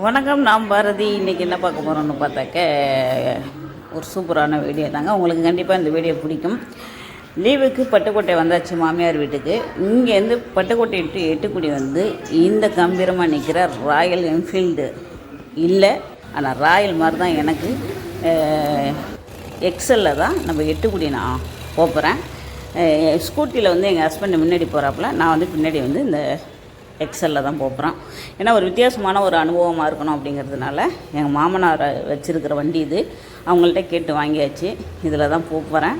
வணக்கம் நான் பாரதி. இன்றைக்கி என்ன பார்க்க போகிறோம்னு பார்த்தாக்க ஒரு சூப்பரான வீடியோ தாங்க. உங்களுக்கு கண்டிப்பாக இந்த வீடியோ பிடிக்கும். லீவுக்கு பட்டுக்கோட்டை வந்தாச்சு மாமியார் வீட்டுக்கு. இங்கேருந்து பட்டுக்கோட்டை டு எட்டுக்குடி வந்து இந்த கம்பீரமாக நிற்கிற ராயல் என்ஃபீல்டு. இல்லை ஆனால் ராயல் மாதிரி தான் எனக்கு எக்ஸலில் தான் நம்ம எட்டுக்குடி நான் போகிறேன் ஸ்கூட்டியில் வந்து எங்கள் ஹஸ்பண்ட் முன்னாடி போகிறாப்புல நான் வந்து பின்னாடி வந்து இந்த எக்ஸலில் தான் போகிறோம் ஏன்னா ஒரு வித்தியாசமான ஒரு அனுபவமாக இருக்கணும் அப்படிங்கிறதுனால எங்கள் மாமனார் வச்சுருக்கிற வண்டி இது அவங்கள்ட்ட கேட்டு வாங்கியாச்சு. இதில் தான் போகிறேன்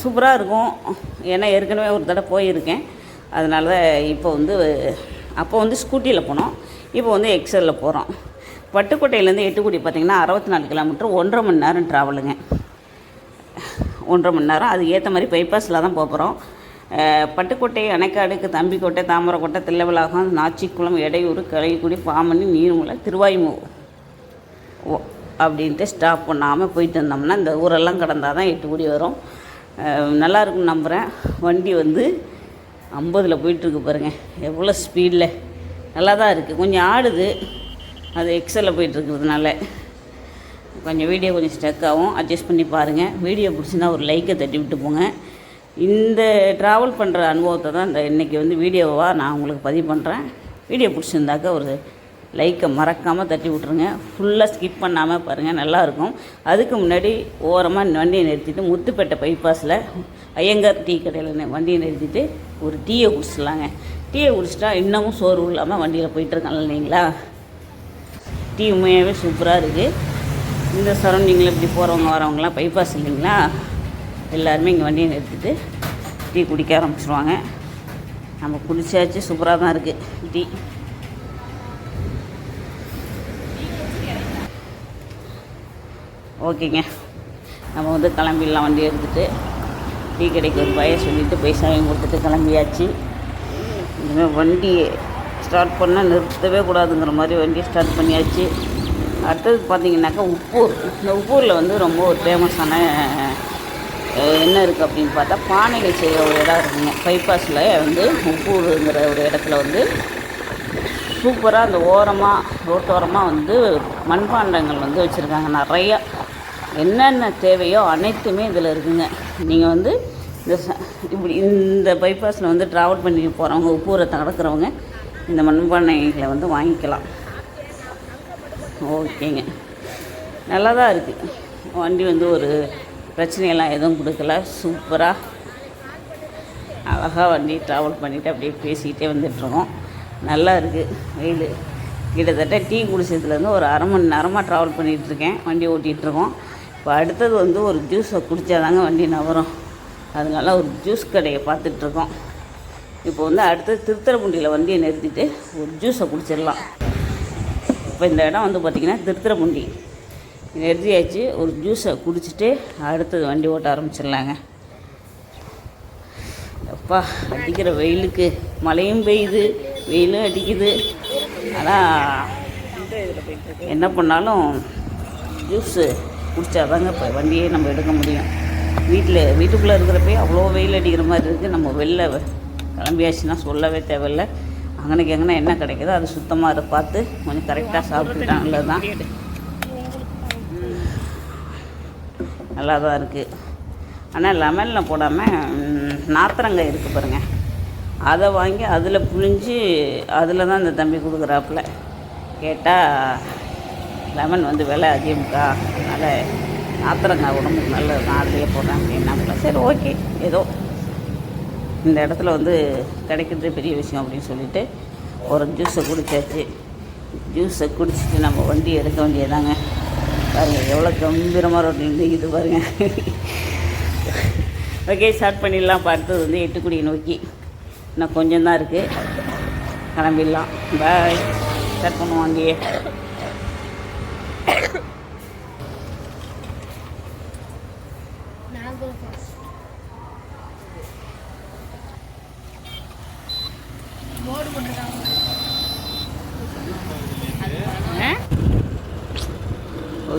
சூப்பராக இருக்கும். ஏன்னா ஏற்கனவே ஒரு தடவை போயிருக்கேன். அதனால இப்போ வந்து அப்போ வந்து ஸ்கூட்டியில் போனோம். இப்போ வந்து எக்ஸலில் போகிறோம் பட்டுக்கோட்டையிலேருந்து எட்டுக்குடி பார்த்திங்கன்னா அறுபத்தி நாலு கிலோமீட்டர் ஒன்றரை மணி நேரம் ட்ராவலுங்க ஒன்றரை மணி நேரம் அதுக்கு ஏற்ற மாதிரி பைபாஸில் தான் போகிறோம் பட்டுக்கோட்டை அணைக்காடுக்கு தம்பிக்கோட்டை தாமரைக்கோட்டை தில்லவிலாகம் நாச்சிக்குளம் எடையூர் கலைக்குடி பாமணி நீர்மலை திருவாய்மூ ஓ அப்படின்ட்டு ஸ்டாப் பண்ணாமல் போயிட்டு இருந்தோம்னா இந்த ஊரெல்லாம் கடந்தால் தான் எட்டு கோடி வரும். நல்லாயிருக்கும் நல்லா நம்புகிறேன் வண்டி வந்து ஐம்பதில் போயிட்டுருக்கு பாருங்கள் எவ்வளோ ஸ்பீடில் நல்லா தான் இருக்குது கொஞ்சம் ஆடுது. அது எக்ஸலில் போயிட்டுருக்கிறதுனால. கொஞ்சம் வீடியோ கொஞ்சம் ஸ்டக் ஆகும். அட்ஜஸ்ட் பண்ணி பாருங்கள் வீடியோ பிடிச்சிருந்தா ஒரு லைக்கை தட்டி விட்டு போங்க. இந்த ட்ராவல் பண்ணுற அனுபவத்தை தான் இந்த இன்றைக்கி வந்து வீடியோவாக நான் உங்களுக்கு பதிவு பண்ணுறேன் வீடியோ பிடிச்சிருந்தாக்க ஒரு லைக்கை மறக்காமல் தட்டி விட்ருங்க ஃபுல்லாக ஸ்கிப் பண்ணாமல் பாருங்கள் நல்லாயிருக்கும் அதுக்கு முன்னாடி ஓரமாக வண்டியை நிறுத்திட்டு முத்துப்பேட்டை பைபாஸில் ஐயங்கார் டீ கடையில் வண்டியை நிறுத்திட்டு ஒரு டீயை குடிச்சிடலாங்க. டீயை குடிச்சிட்டா இன்னமும் சோர்வு இல்லாமல் வண்டியில் போயிட்டுருக்காங்க இல்லைங்களா? டீ உண்மையாகவே சூப்பராக இருக்குது இந்த சரௌண்டிங்கில் இப்படி போகிறவங்க வரவங்களாம் பைபாஸ் இல்லைங்களா? எல்லாருமே இங்கே வண்டியை நிறுத்திட்டு டீ குடிக்க ஆரம்பிச்சிருவாங்க. நம்ம குடிச்சாச்சு சூப்பராக தான் இருக்குது டீ. ஓகேங்க. நம்ம வந்து கிளம்பிடலாம் வண்டி எடுத்துகிட்டு டீ கடைக்கு ஒரு பய சொல்லிவிட்டு பைசாவையும் கொடுத்துட்டு கிளம்பியாச்சு. இனிமேல் வண்டி ஸ்டார்ட் பண்ணால் நிறுத்தவே கூடாதுங்கிற மாதிரி வண்டியை ஸ்டார்ட் பண்ணியாச்சு. அடுத்தது பார்த்தீங்கன்னாக்கா உப்பூர். இந்த உப்பூரில் வந்து ரொம்ப ஒரு ஃபேமஸான என்ன இருக்குது அப்படின்னு பார்த்தா பானைகள் செய்கிற ஒரு இடம் இருக்குங்க. பைபாஸில் வந்து உப்பூருங்கிற ஒரு இடத்துல வந்து சூப்பராக அந்த ஓரமாக ரோட்டோரமாக வந்து மண்பாண்டங்கள் வந்து வச்சுருக்காங்க. நிறையா என்னென்ன தேவையோ அனைத்துமே இதில் இருக்குங்க. நீங்கள் வந்து இந்த இப்படி இந்த பைபாஸில் வந்து ட்ராவல் பண்ணி போகிறவங்க உப்பூரை கடக்கிறவங்க இந்த மண்பானைகளை வந்து வாங்கிக்கலாம். ஓகேங்க. நல்லா தான் இருக்குது வண்டி வந்து ஒரு பிரச்சனையெல்லாம் எதுவும் கொடுக்கல. சூப்பராக அழகாக வண்டி ட்ராவல் பண்ணிவிட்டு அப்படியே பேசிக்கிட்டே வந்துட்டுருக்கோம். நல்லா இருக்குது வெயில். கிட்டத்தட்ட டீ குடிச்சதுலேருந்து ஒரு அரை மணி நேரமாக ட்ராவல் பண்ணிகிட்ருக்கேன் வண்டி ஓட்டிகிட்ருக்கோம் இப்போ அடுத்தது வந்து ஒரு ஜூஸை குடித்தாதாங்க வண்டி நவரும். அதனால ஒரு ஜூஸ் கடையை பார்த்துட்ருக்கோம் இப்போ வந்து அடுத்தது திருத்தரமுண்டியில் வண்டியை நிறுத்திட்டு ஒரு ஜூஸை குடிச்சிடலாம். இப்போ இந்த இடம் வந்து பார்த்திங்கன்னா திருத்துறைப்பூண்டி நிறுத்தியாச்சு ஒரு ஜூஸை குடிச்சிட்டு அடுத்தது வண்டி ஓட்ட ஆரம்பிச்சிடலாங்க. அப்பா அடிக்கிற வெயிலுக்கு மழையும் பெய்யுது வெயிலும் அடிக்குது. ஆனால் என்ன பண்ணாலும் ஜூஸு குடித்தாதாங்க இப்போ வண்டியே நம்ம எடுக்க முடியும். வீட்டில் வீட்டுக்குள்ளே இருக்கிறப்பே அவ்வளோ வெயில் அடிக்கிற மாதிரி இருக்குது நம்ம வெளில கிளம்பியாச்சுன்னா சொல்லவே தேவையில்லை. அங்கனைக்கு எங்கன்னா என்ன கிடைக்குதோ அது சுத்தமாக அதை பார்த்து கொஞ்சம் கரெக்டாக சாப்பிட்டுட்டா தான் நல்லா தான் இருக்குது ஆனால் லெமனில் போடாமல் நாத்திரங்காய் இருக்குது பாருங்கள் அதை வாங்கி அதில் புழிஞ்சு அதில் தான் இந்த தம்பி கொடுக்குறாப்புல. கேட்டால் லெமன் வந்து விலை அதிகம்க்கா. அதனால் நாத்திரங்காய் உடம்புக்கு நல்லது தான் அதுலேயே போடுறேன் அப்படின்னாப்புல சரி ஓகே. ஏதோ இந்த இடத்துல வந்து கிடைக்கிறது பெரிய விஷயம் அப்படின்னு சொல்லிட்டு ஒரு ஜூஸை குடிச்சாச்சு. ஜூஸை குடிச்சிட்டு நம்ம வண்டி எடுக்க வேண்டியதாங்க பாருங்கள் எவ்வளோ கம்பீரமாக ரோட்டில் இது பாருங்கள் ஓகே ஸ்டார்ட் பண்ணிடலாம். பார்த்தது வந்து எட்டுக்குடியை நோக்கி. இன்னும் கொஞ்சம் தான் இருக்குது கிளம்பிடலாம். பாய் ஸ்டார்ட் பண்ணுவோம் அங்கேயே.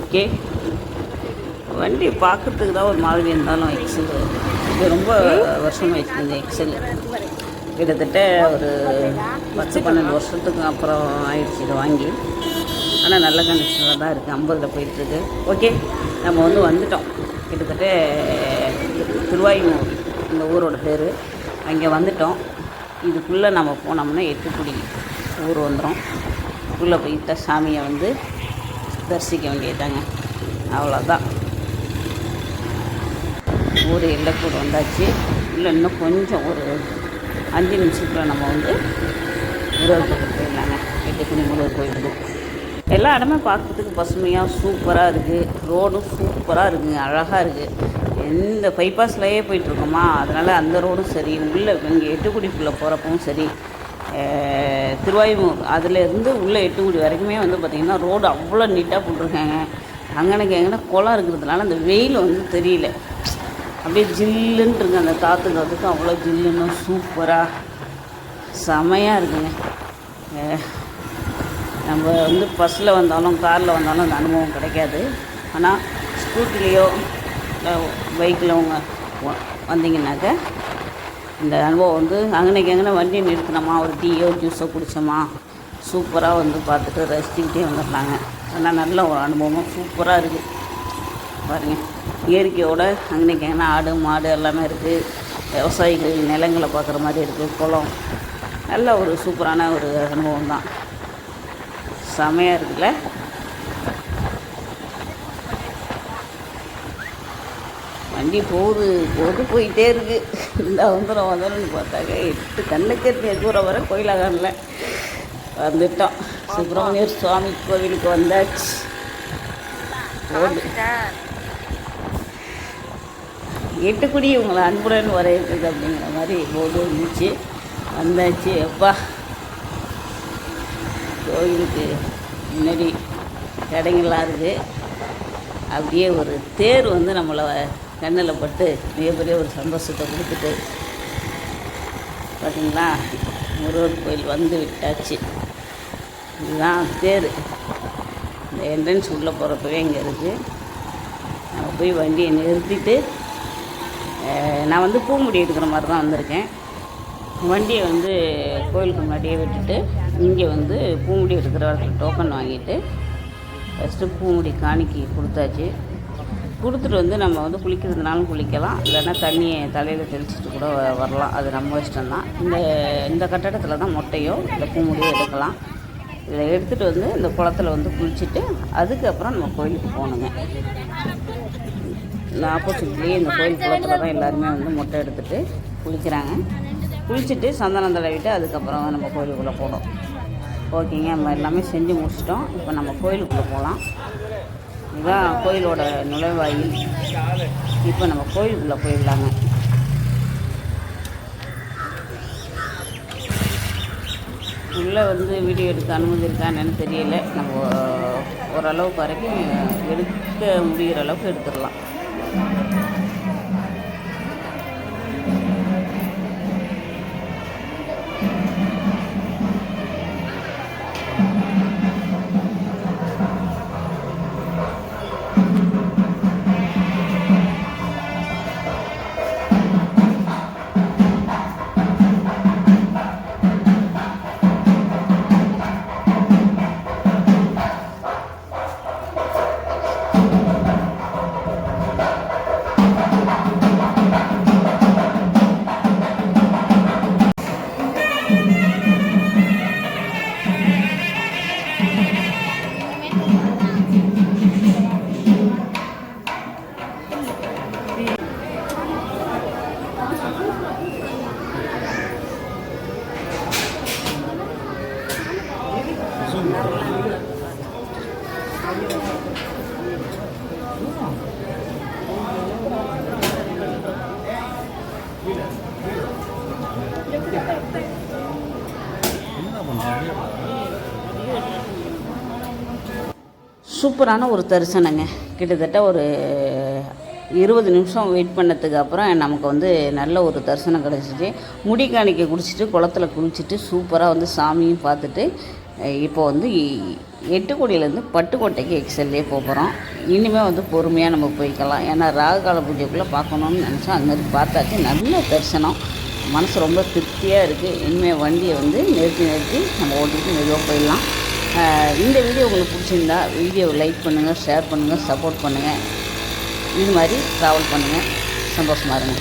ஓகே. வண்டி பார்க்கறதுக்கு தான் ஒரு மாதிரி இருந்தாலும் எக்ஸல் இது ரொம்ப வருஷமாக ஆயிடுச்சு இந்த எக்ஸல் கிட்டத்தட்ட ஒரு பத்து பன்னெண்டு வருஷத்துக்கு அப்புறம் ஆயிடுச்சு இதை வாங்கி. ஆனால் நல்ல கண்டிஷனில் தான் இருக்குது ஐம்பதில் போயிட்டுருக்கு. ஓகே நம்ம வந்து வந்துட்டோம். கிட்டத்தட்ட திருவாயூர் இந்த ஊரோட பேர். அங்கே வந்துட்டோம். இதுக்குள்ளே நம்ம போனோம்னா எட்டுக்குடி ஊர் வந்துடும் உள்ளே போயிட்ட சாமியை வந்து தரிசிக்க வேண்டியதாங்க அவ்வளோதான் ஊர் எல்லைக்கூட வந்தாச்சு. இல்லை இன்னும் கொஞ்சம் ஒரு அஞ்சு நிமிஷத்தில் நம்ம வந்து முருகர் போயிடலாங்க. எட்டுக்குடி முருகர் கோயிலுக்கு. எல்லா இடமே பார்க்குறதுக்கு பசுமையாக சூப்பராக இருக்குது ரோடும் சூப்பராக இருக்குங்க. அழகாக இருக்குது எந்த பைபாஸ்லேயே போயிட்டுருக்கோமா அதனால் அந்த ரோடும் சரி. உள்ளே இங்கே எட்டுக்குடிக்குள்ளே போகிறப்பவும் சரி. அஹ், திருவாயூர் அதுலேருந்து உள்ளே எட்டுக்குடி வரைக்குமே வந்து பார்த்திங்கன்னா ரோடு அவ்வளோ நீட்டாக போட்டிருக்காங்க. அங்கனக்கு எங்கன்னா குளம் இருக்கிறதுனால அந்த வெயில் வந்து தெரியல. அப்படியே ஜில்லுன்ட்டு இருக்கு. அந்த காற்று அவ்வளோ ஜில்லுன்னு சூப்பராக செமையாக இருக்குங்க. நம்ம வந்து பஸ்ஸில் வந்தாலும் காரில் வந்தாலும் அந்த அனுபவம் கிடைக்காது. ஆனால் ஸ்கூட்டிலேயோ இல்லை பைக்கில் அவங்க வந்தீங்கன்னாக்க இந்த அனுபவம் வந்து அங்கனைக்கு எங்கே வண்டி நிறுத்தினோமா ஒரு டீயோ ஜூஸோ குடித்தோமா சூப்பராக வந்து பார்த்துட்டு ரசிச்சுக்கிட்டே வந்துடுறாங்க. ஆனால் நல்ல ஒரு அனுபவம். சூப்பராக இருக்குது பாருங்கள் இயற்கையோட அங்கனைக்கு எங்கன்னா ஆடு மாடு எல்லாமே இருக்குது விவசாயிகள் நிலங்களை பார்க்குற மாதிரி இருக்குது குளம். நல்ல ஒரு சூப்பரான ஒரு அனுபவம் தான். செமையாக இருக்குல்ல? வண்டி போகுது போது போயிட்டே இருக்கு. இந்த வந்துடும் வந்துடும்னு பார்த்தாக்க எட்டு கண்ணுக்கு தூரம் வர கோயிலாகல வந்துட்டோம். சுப்பிரமணியர் சுவாமி கோவிலுக்கு வந்தாச்சு. போகுது எட்டுக்குடி இவங்களை அன்புடன் வரவேற்குது அப்படிங்கிற மாதிரி போது இருந்துச்சு. வந்தாச்சு. எப்பா கோயிலுக்கு முன்னாடி கடைங்களாக இருக்குது அப்படியே ஒரு தேர் வந்து நம்மளை கண்ணில் பட்டு மிகப்பெரிய ஒரு சந்தோஷத்தை கொடுத்துட்டு பார்த்தீங்களா? முருகர் கோயில் வந்து விட்டாச்சு. இதுதான் தேர். இந்த என்ட்ரன்ஸ் உள்ளே போகிறப்பவே இங்கே இருக்குது நம்ம போய் வண்டியை நிறுத்திட்டு நான் வந்து பூமுடி எடுக்கிற மாதிரி தான் வந்திருக்கேன். வண்டியை வந்து கோயிலுக்கு முன்னாடியே விட்டுட்டு இங்கே வந்து பூமுடி எடுக்கிற டோக்கன் வாங்கிட்டு ஃபஸ்ட்டு பூமுடி காணிக்கை கொடுத்தாச்சு. கொடுத்துட்டு வந்து நம்ம வந்து குளிக்கிறதுனாலும் குளிக்கலாம். இல்லைன்னா தண்ணியை தலையில் தெளிச்சிட்டு கூட வரலாம். அது நம்ம இஷ்டம் தான் இந்த இந்த கட்டடத்தில் தான் மொட்டையோ இல்லை பூமுடியோ எடுக்கலாம். இதை எடுத்துகிட்டு வந்து இந்த குளத்துல வந்து குளிச்சுட்டு அதுக்கப்புறம் நம்ம கோயிலுக்கு போகணுங்க. இந்த ஆப்போசிட்லேயே இந்த கோயில் குளத்தில் தான் எல்லாருமே வந்து மொட்டை எடுத்துட்டு குளிக்கிறாங்க. குளிச்சுட்டு சந்தனம் தடவிட்டு அதுக்கப்புறம் நம்ம கோயிலுக்குள்ளே போனோம் ஓகேங்க நம்ம எல்லாமே செஞ்சு முடிச்சிட்டோம். இப்போ நம்ம கோயிலுக்குள்ளே போகலாம். இதுதான் கோயிலோட நுழைவாயில். இப்போ நம்ம கோயிலுக்குள்ளே போயிடலாங்க. உள்ளே வந்து வீடியோ எடுக்க அனுமதி இருக்கான்னு தெரியல. நம்ம ஓரளவுக்கு வரைக்கும் எடுக்க முடிகிற அளவுக்கு எடுத்துடலாம். சூப்பரான ஒரு தரிசனங்க. கிட்டத்தட்ட ஒரு இருபது நிமிஷம் வெயிட் பண்ணதுக்கு அப்புறம் நமக்கு வந்து நல்ல ஒரு தரிசனம் கிடச்சிச்சு. முடி காணிக்க குடிச்சிட்டு குளத்துல குளிச்சுட்டு சூப்பராக வந்து சாமியும் பார்த்துட்டு இப்போ வந்து எட்டு கோடியிலேருந்து பட்டுக்கோட்டைக்கு எக்ஸல்லே போகிறோம் இனிமேல் வந்து பொறுமையாக நம்ம போய்க்கலாம். ஏன்னா ராககால பூஜைக்குள்ளே பார்க்கணும்னு நினச்சோம். அது மாதிரி பார்த்தாச்சு. நல்ல தரிசனம். மனசு ரொம்ப திருப்தியாக இருக்குது இனிமேல் வண்டியை வந்து நிறுத்தி நிறுத்தி நம்ம ஓட்டிட்டு மெதுவாக போயிடலாம். இந்த வீடியோ உங்களுக்கு பிடிச்சிருந்தா வீடியோவை லைக் பண்ணுங்கள் ஷேர் பண்ணுங்கள் சப்போர்ட் பண்ணுங்கள் இது மாதிரி ட்ராவல் பண்ணுங்கள் சந்தோஷமாக இருங்க.